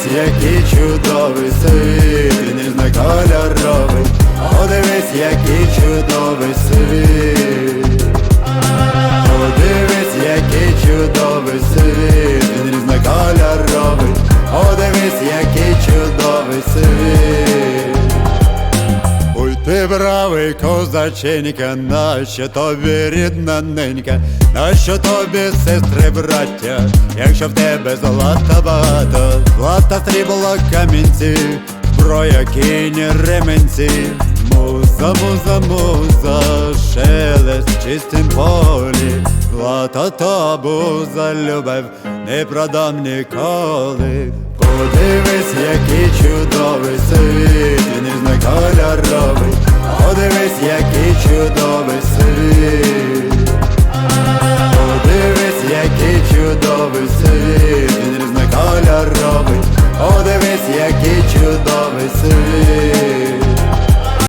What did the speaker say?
Подивись, який чудовий світ, він різнокольоровий, подивись, який чудовий світ. Подивись, який чудовий світ, він різнокольоровий, подивись, який чудовий світ. Бравий козаченька, нащо тобі рідна ненька, нащо тобі сестри браття, якщо в тебе золота багато, злата срібло камінці, зброя кінь ременці, муза, муза, муза, шелест в чистім полі, злата та буза, любов не продам ніколи. Подивись, який чудовий світ, він різнокольоровий, О, дивись, який чудовий світ.